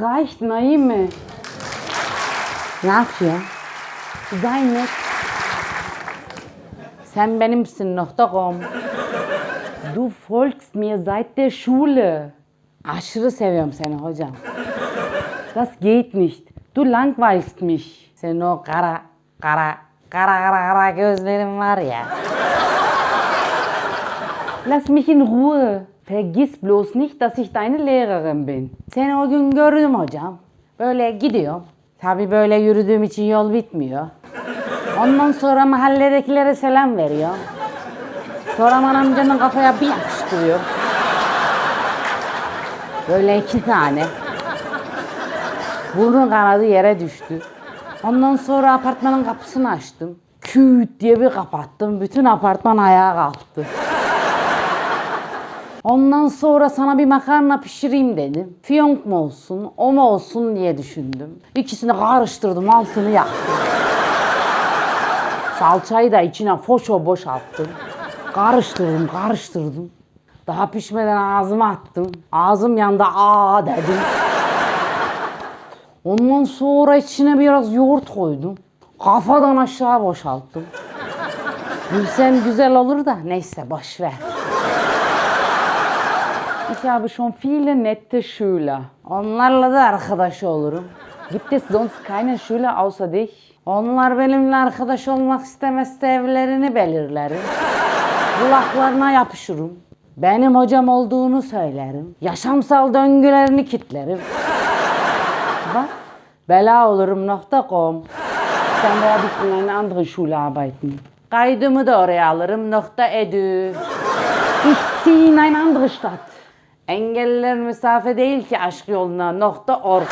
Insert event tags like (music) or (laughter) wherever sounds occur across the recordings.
Reicht Naime. Yapıyor? Zeynep. Sen benimsin nokta com. Du folgst mir seit der Schule. Aşırı seviyorum seni hocam. Das geht nicht. Du langweilst mich. Senin o kara, kara, kara kara kara gözlerin var ya. Lass mich in Ruhe. Vergiss bloß nicht, dass ich deine Lehrerin bin. Seni o gün gördüm hocam. Böyle gidiyorum. Tabi böyle yürüdüğüm için yol bitmiyor. Ondan sonra mahalledekilere selam veriyor. Sonra aman amcanın kafaya bir yapıştırıyor. Böyle iki tane. Burnu kanadı yere düştü. Ondan sonra apartmanın kapısını açtım. Küt diye bir kapattım. Bütün apartman ayağa kalktı. Ondan sonra sana bir makarna pişireyim dedim. Fiyonk mu olsun, o mu olsun diye düşündüm. İkisini karıştırdım, altını yaktım. Salçayı da içine foşo boşalttım. Karıştırdım, karıştırdım. Daha pişmeden ağzıma attım. Ağzım yandı, aa dedim. Ondan sonra içine biraz yoğurt koydum. Kafadan aşağı boşalttım. Gülsen güzel olur da neyse boş ver. Habe schon viele nette Schüler. Onlarla da arkadaş olurum. Gibt es sonst keine Schüler außer dich? Onlar benimle arkadaş olmak istemezse evlerini belirlerim. Kulaklarına yapışırım. Benim hocam olduğunu söylerim. Yaşamsal döngülerini kitlerim. Bak, bela olurum nokta com. Dann werde ich in einer anderen Schule arbeiten. Kaydımı da oraya alırım nokta edu. Ich ziehe in eine andere Stadt. Engelliler mesafe değil ki aşk yoluna nokta org.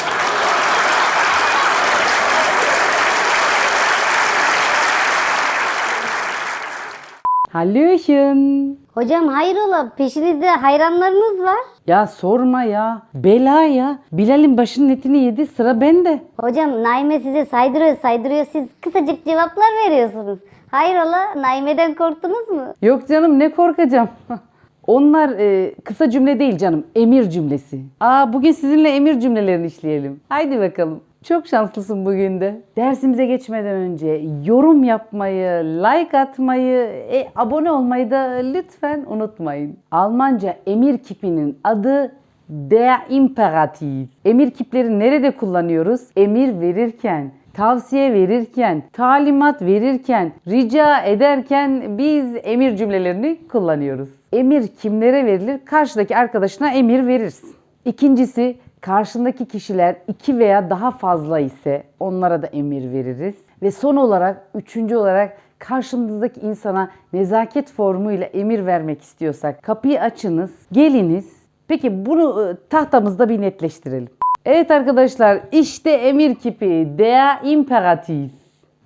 Hallöchen. Hocam hayrola peşinizde hayranlarınız var. Ya sorma ya. Bela ya. Bilal'in başının etini yedi sıra bende. Hocam Naime size saydırıyor saydırıyor siz kısacık cevaplar veriyorsunuz. Hayrola Naime'den korktunuz mu? Yok canım ne korkacağım. (laughs) Onlar e, kısa cümle değil canım. Emir cümlesi. Aa bugün sizinle emir cümlelerini işleyelim. Haydi bakalım. Çok şanslısın bugün de. Dersimize geçmeden önce yorum yapmayı, like atmayı, e, abone olmayı da lütfen unutmayın. Almanca emir kipinin adı der Imperativ. Emir kipleri nerede kullanıyoruz? Emir verirken, tavsiye verirken, talimat verirken, rica ederken biz emir cümlelerini kullanıyoruz. Emir kimlere verilir? Karşıdaki arkadaşına emir verirsin. İkincisi karşındaki kişiler iki veya daha fazla ise onlara da emir veririz. Ve son olarak üçüncü olarak karşımızdaki insana nezaket formuyla emir vermek istiyorsak kapıyı açınız, geliniz. Peki bunu e, tahtamızda bir netleştirelim. Evet arkadaşlar işte emir kipi der Imperativ.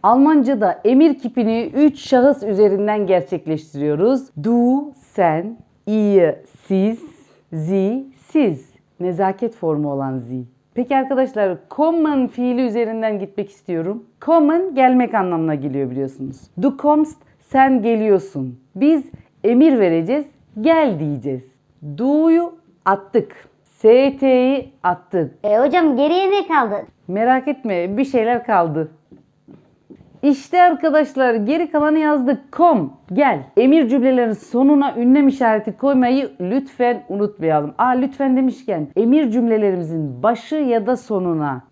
Almanca'da emir kipini 3 şahıs üzerinden gerçekleştiriyoruz. Du, sen, ihr, siz, sie, siz. Nezaket formu olan sie. Peki arkadaşlar kommen fiili üzerinden gitmek istiyorum. Kommen gelmek anlamına geliyor biliyorsunuz. Du kommst sen geliyorsun. Biz emir vereceğiz, gel diyeceğiz. Du'yu attık. ST'yi attık. E hocam geriye ne kaldı? Merak etme bir şeyler kaldı. İşte arkadaşlar geri kalanı yazdık. Kom gel. Emir cümlelerin sonuna ünlem işareti koymayı lütfen unutmayalım. Aa lütfen demişken emir cümlelerimizin başı ya da sonuna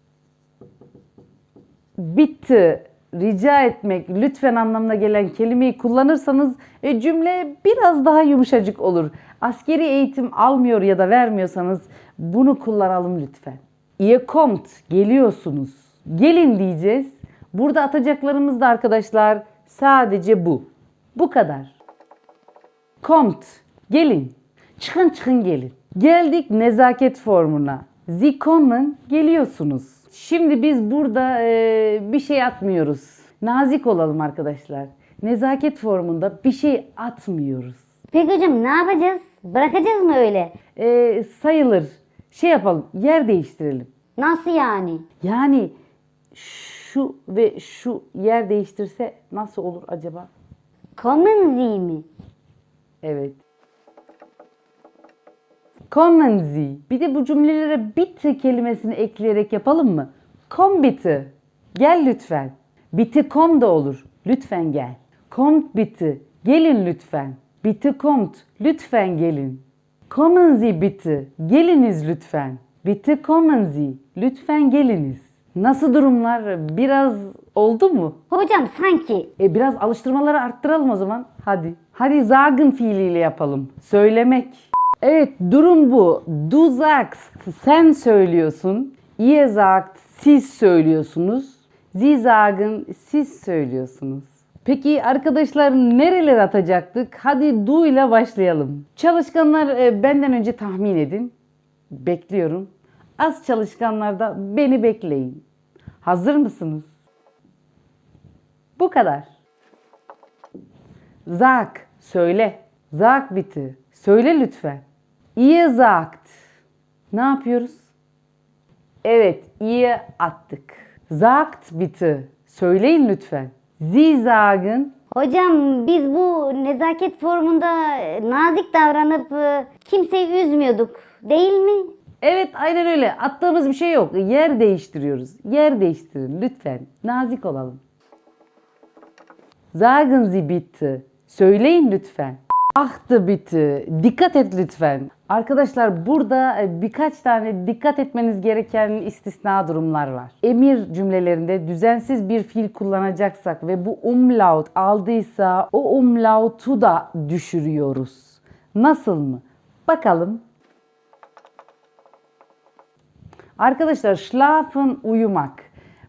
bitti rica etmek lütfen anlamına gelen kelimeyi kullanırsanız e, cümle biraz daha yumuşacık olur. Askeri eğitim almıyor ya da vermiyorsanız bunu kullanalım lütfen. Ihr kommt, geliyorsunuz. Gelin diyeceğiz. Burada atacaklarımız da arkadaşlar sadece bu. Bu kadar. Kommt, gelin. Çıkın çıkın gelin. Geldik nezaket formuna. Sie kommen, geliyorsunuz. Şimdi biz burada e, bir şey atmıyoruz. Nazik olalım arkadaşlar. Nezaket formunda bir şey atmıyoruz. Peki hocam ne yapacağız? Bırakacağız mı öyle? E, sayılır. Şey yapalım, yer değiştirelim. Nasıl yani? Yani şu ve şu yer değiştirse nasıl olur acaba? Sie mi? Evet. Sie. Bir de bu cümlelere bitte kelimesini ekleyerek yapalım mı? Komm bitte. Gel lütfen. Bitte komm da olur. Lütfen gel. Kommt bitte. Gelin lütfen. Bitte kommt. Lütfen gelin. Kommen Sie bitte. Geliniz lütfen. Bitte kommen Sie. Lütfen geliniz. Nasıl durumlar? Biraz oldu mu? Hocam sanki. E biraz alıştırmaları arttıralım o zaman. Hadi. Hadi sagen fiiliyle yapalım. Söylemek. Evet durum bu. Du sagst sen söylüyorsun. Ihr sagt siz söylüyorsunuz. Sie sagen siz söylüyorsunuz. Peki arkadaşlar nerelere atacaktık? Hadi du ile başlayalım. Çalışkanlar e, benden önce tahmin edin. Bekliyorum. Az çalışkanlar da beni bekleyin. Hazır mısınız? Bu kadar. Sag, söyle. Sag bitte. Söyle lütfen. Ihr sagt. Ne yapıyoruz? Evet, ihr attık. Sagt bitte. Söyleyin lütfen. Sie. Hocam biz bu nezaket formunda nazik davranıp e, kimseyi üzmüyorduk. Değil mi? Evet, aynen öyle. Attığımız bir şey yok. Yer değiştiriyoruz. Yer değiştirin lütfen. Nazik olalım. Sagen Sie bitte. Söyleyin lütfen. Achte bitte. Dikkat et lütfen. Arkadaşlar burada e, birkaç tane dikkat etmeniz gereken istisna durumlar var. Emir cümlelerinde düzensiz bir fiil kullanacaksak ve bu umlaut aldıysa o umlautu da düşürüyoruz. Nasıl mı? Bakalım. Arkadaşlar schlafen uyumak.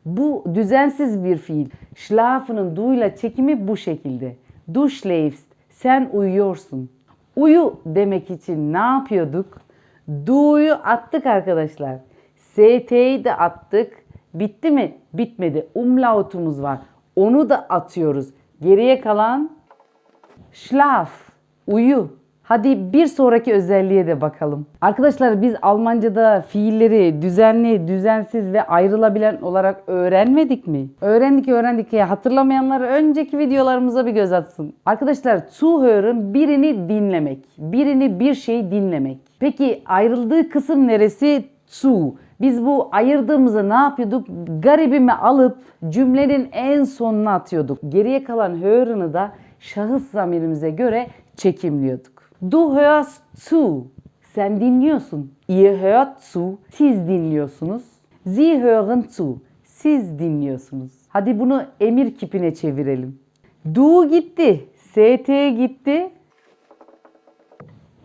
Bu düzensiz bir fiil. Schlafen'ın duyla çekimi bu şekilde. Du schläfst. Sen uyuyorsun. Uyu demek için ne yapıyorduk? Du'yu attık arkadaşlar. ST'yi de attık. Bitti mi? Bitmedi. Umlautumuz var. Onu da atıyoruz. Geriye kalan Schlaf, uyu. Hadi bir sonraki özelliğe de bakalım. Arkadaşlar biz Almanca'da fiilleri düzenli, düzensiz ve ayrılabilen olarak öğrenmedik mi? Öğrendik öğrendik ya hatırlamayanlar önceki videolarımıza bir göz atsın. Arkadaşlar zuhören birini dinlemek, birini bir şey dinlemek. Peki ayrıldığı kısım neresi? Zu. Biz bu ayırdığımızı ne yapıyorduk? Garibimi alıp cümlenin en sonuna atıyorduk. Geriye kalan hören'ı da şahıs zamirimize göre çekimliyorduk. Du hörst zu. Sen dinliyorsun. Ihr hört zu. Siz dinliyorsunuz. Sie hören zu. Siz dinliyorsunuz. Hadi bunu emir kipine çevirelim. Du gitti. ST gitti.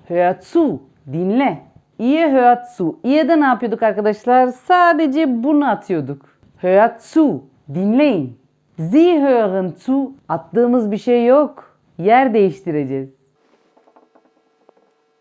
Hört zu. Dinle. Ihr hört zu. I'de ne yapıyorduk arkadaşlar? Sadece bunu atıyorduk. Hört zu. Dinleyin. Sie hören zu. Attığımız bir şey yok. Yer değiştireceğiz.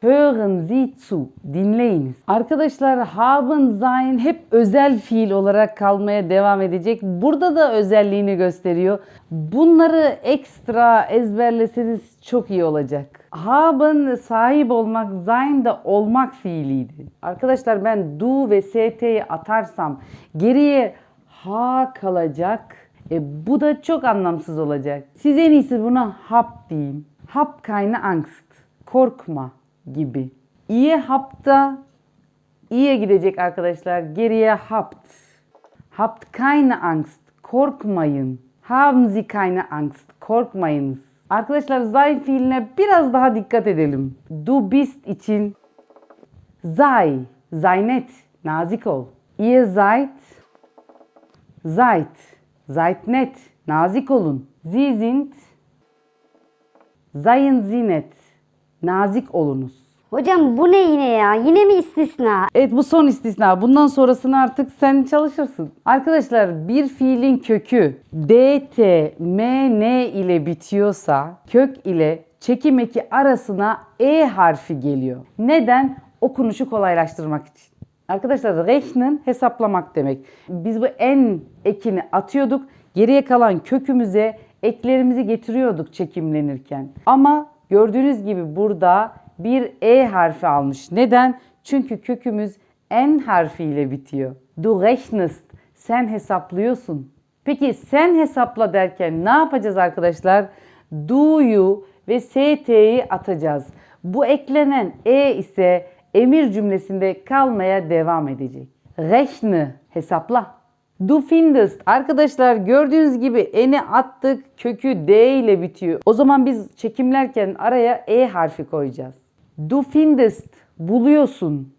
Hören Sie zu. Dinleyiniz. Arkadaşlar haben sein hep özel fiil olarak kalmaya devam edecek. Burada da özelliğini gösteriyor. Bunları ekstra ezberleseniz çok iyi olacak. Haben sahip olmak, sein de olmak fiiliydi. Arkadaşlar ben du ve st'yi atarsam geriye ha kalacak. E, bu da çok anlamsız olacak. Siz en iyisi buna hap deyin. Hap keine Angst. Korkma gibi. İye hapta iye gidecek arkadaşlar. Geriye habt. Habt keine Angst. Korkmayın. Haben Sie keine Angst. Korkmayınız. Arkadaşlar sein fiiline biraz daha dikkat edelim. Du bist için sei, sei net, nazik ol. Ihr seid, seid, seid net, nazik olun. Sie sind, seien Sie net, nazik olunuz. Hocam bu ne yine ya? Yine mi istisna? Evet bu son istisna. Bundan sonrasını artık sen çalışırsın. Arkadaşlar bir fiilin kökü dt, mn ile bitiyorsa kök ile çekim eki arasına e harfi geliyor. Neden? Okunuşu kolaylaştırmak için. Arkadaşlar rechnen hesaplamak demek. Biz bu en ekini atıyorduk. Geriye kalan kökümüze eklerimizi getiriyorduk çekimlenirken. Ama gördüğünüz gibi burada bir e harfi almış. Neden? Çünkü kökümüz n harfiyle bitiyor. Du rechnest. Sen hesaplıyorsun. Peki sen hesapla derken ne yapacağız arkadaşlar? Du'yu ve st'yi atacağız. Bu eklenen e ise emir cümlesinde kalmaya devam edecek. Rechne hesapla. Du findest. Arkadaşlar gördüğünüz gibi eni attık kökü D ile bitiyor. O zaman biz çekimlerken araya E harfi koyacağız. Du findest buluyorsun.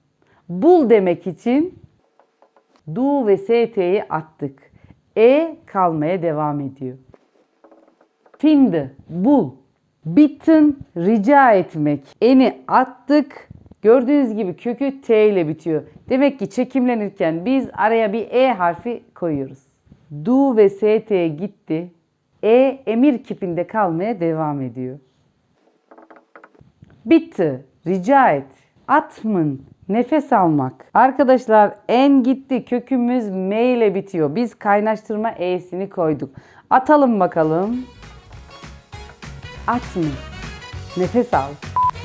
Bul demek için du ve st'yi attık. E kalmaya devam ediyor. Finde, bul. Bitten, rica etmek. Eni attık. Gördüğünüz gibi kökü T ile bitiyor. Demek ki çekimlenirken biz araya bir E harfi koyuyoruz. Du ve ST gitti. E emir kipinde kalmaya devam ediyor. Bitti. Rica et. Atmın. Nefes almak. Arkadaşlar en gitti. Kökümüz M ile bitiyor. Biz kaynaştırma E'sini koyduk. Atalım bakalım. Atmın. Nefes al.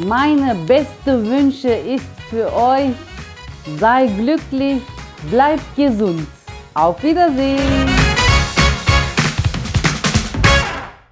Meine beste Wünsche ist für euch. Sei glücklich, bleibt gesund. Auf Wiedersehen.